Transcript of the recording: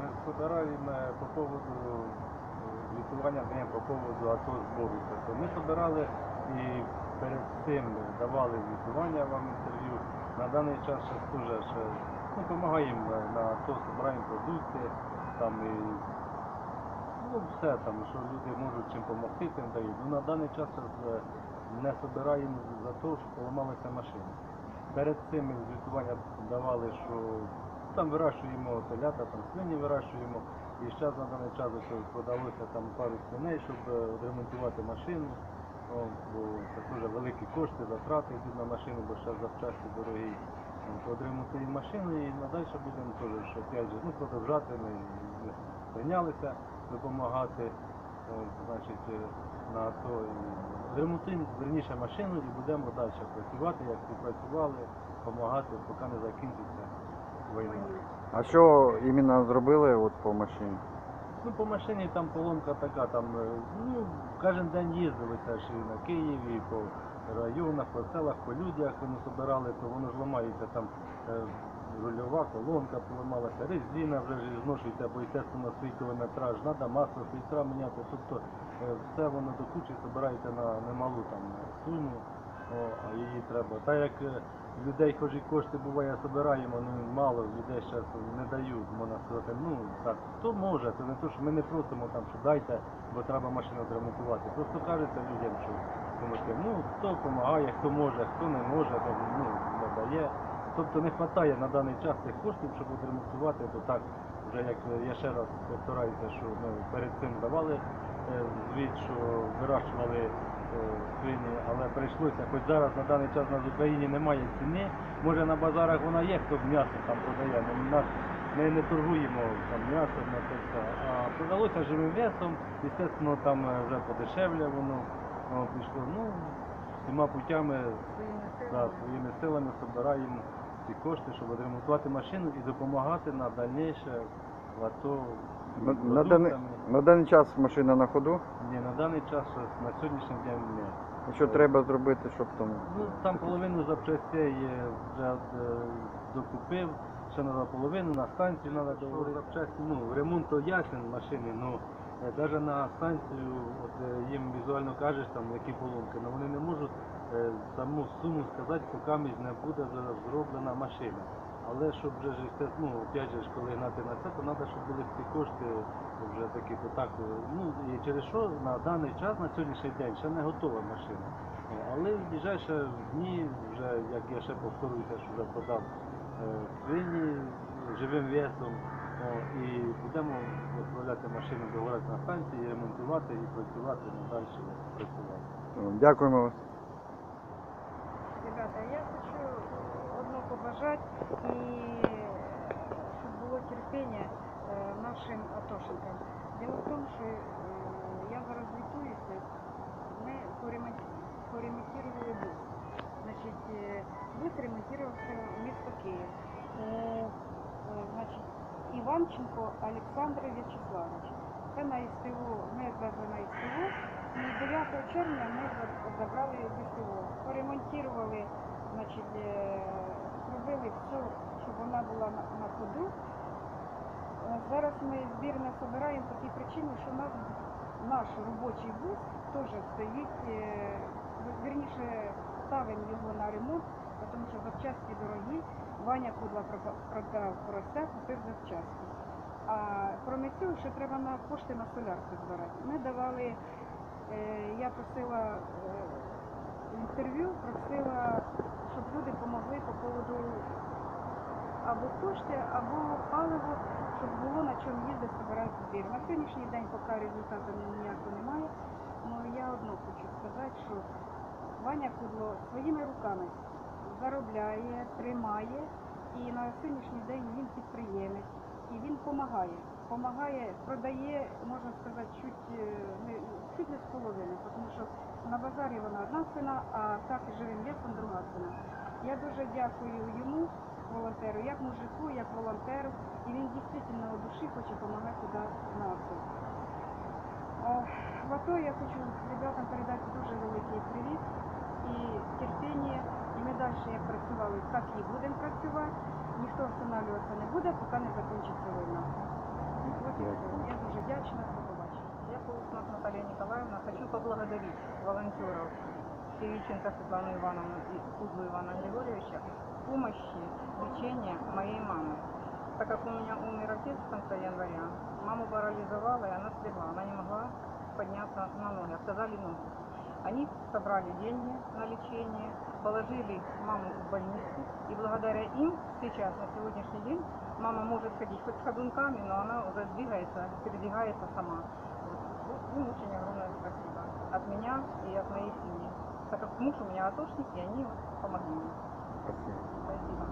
ми збираємо по поводу е, звітування по поводу АТО збору. Тобто ми збирали і перед цим давали звітування вам інтерв'ю. На даний час ще дуже ще ну, допомагаємо на АТО, збираємо продукти, там і ну, все там, що люди можуть чим допомогти, тим дають. Ну, на даний час не збираємо за те, що поламалися машини. Перед цим звітування давали, що там вирощуємо телята, там свині вирощуємо. І зараз на даний час ось продалося там пару свиней, щоб е, відремонтувати машину. О, бо це дуже великі кошти, затрати йдуть на машину, бо зараз запчасти дорогі. От, Відремонтуємо машину і надалі будемо теж, опять же, ну, продовжати. Ми прийнялися допомагати, от, значить, е, на АТО. І Відремонтуємо верніше машину і будемо далі працювати, як і працювали, допомагати, поки не закінчиться війна. А що іменно зробили от по машині? Ну, по машині там поломка така, там, е, ну, кожен день їздилися ще і на Києві, і по районах, по селах, по людях вони збирали, то воно ж ламається там е, рульова колонка поламалася, резина вже ж зношується, бо естественно свій кілометраж, треба масло, фільтра міняти, тобто е, все воно до кучі збирається на немалу там суму, о, а її треба. Так як е, людей хоч і кошти буває збираємо, ну мало людей зараз не дають, можна сказати, ну так, хто може, це не то, що ми не просимо там, що дайте, бо треба машину відремонтувати. Просто кажеться людям, що думаєте, ну хто допомагає, хто може, хто не може, там, ну, не дає. Тобто не вистачає на даний час цих коштів, щоб відремонтувати, бо так, вже як я ще раз повторююся, що ми перед цим давали е, звіт, що вирощували свині, але прийшлося, хоч зараз на даний час нас в Україні немає ціни, може на базарах вона є, хто м'ясо там продає, але нас ми не торгуємо там м'ясом на це все. А продалося живим весом, звісно, там е, вже подешевле воно о, пішло. Ну, всіма путями да, своїми силами збираємо ці кошти, щоб відремонтувати машину і допомагати на дальніше в АТО На, на, даний, продуктами. на даний час машина на ходу. Ні, на даний час щось на сьогоднішній день ні. І Що треба зробити, щоб там. Ну, там половину запчастей е, вже е, докупив, ще треба половину, на станцію треба доводити запчасті. Ну, ремонт то ясен машини, ну навіть на станцію от, е, їм візуально кажеш, там, які поломки, але вони не можуть е, саму суму сказати, поки не буде зроблена машина. Але щоб вже ж, ну, опять же, ж, коли гнати на це, то треба, щоб були ці кошти вже такі, то так, е, ну, і через що на даний час, на сьогоднішній день, ще не готова машина. Але в ближайші дні, вже, як я ще повторююся, що вже продав е, свині живим весом, о, і будемо відправляти машину до город на станції, ремонтувати і працювати надалі працювати. Дякуємо вас. Ребята, я хочу побажати і щоб було терпіння е, нашим атошникам. Діло в тому, що е, я зараз звітуюся, ми поремон- поремонтували бус. Значить, е, бус ремонтувався місто Київ. Значить, Іванченко Олександр В'ячеславович. Це на СТО, ми звезли на СТО. І 9 червня ми за- забрали з СТО. Поремонтували, значить, зробили все, щоб вона була на, ходу. Е, Зараз ми збір не збираємо по тій причині, що нас наш робочий бус теж стоїть, е, вірніше ставимо його на ремонт, тому що запчасті дорогі. Ваня Кудла продав порося, купив запчасті. А крім цього, ще треба на кошти на солярку збирати. Ми давали, е, я просила інтерв'ю, просила, щоб люди допомогли по поводу або кошти, або паливо, щоб було на чому їздити, збирати збір. На сьогоднішній день поки результату ніякого немає. Ну я одно хочу сказати, що Ваня Кудло своїми руками заробляє, тримає, і на сьогоднішній день він підприємець, і він допомагає. Помагає, продає, можна сказати, чуть, е, не, чуть не з половини, тому що на базарі вона одна ціна, так і живим весом друга. Я дуже дякую йому, волонтеру, як мужику, як волонтеру, і він дійсно у душі хоче допомагати туди на АТО. Е, В АТО я хочу ребятам передати дуже великий привіт і терпіння. І ми далі як працювали, так і будемо працювати. Ніхто встановлюватися не буде, поки не закінчиться війна. Отлично, до побачення. Я Полуснак Наталья Николаевна. Хочу поблагодарить волонтеров Севиченко Светлану Ивановну и Кузлу Ивана Григорьевича помощи лечения моей мамы. Так как у меня умер отец в конце января, маму парализовала, и она слегла. Она не могла подняться на ноги, отказали ноги. Они собрали деньги на лечение, положили маму в больницу, и благодаря им сейчас, на сегодняшний день, мама может ходить хоть с ходунками, но она уже двигается, передвигается сама. Им очень огромное спасибо от меня и от моей семьи. Так как муж у меня атошник, и они вот помогли мне. Спасибо. Спасибо.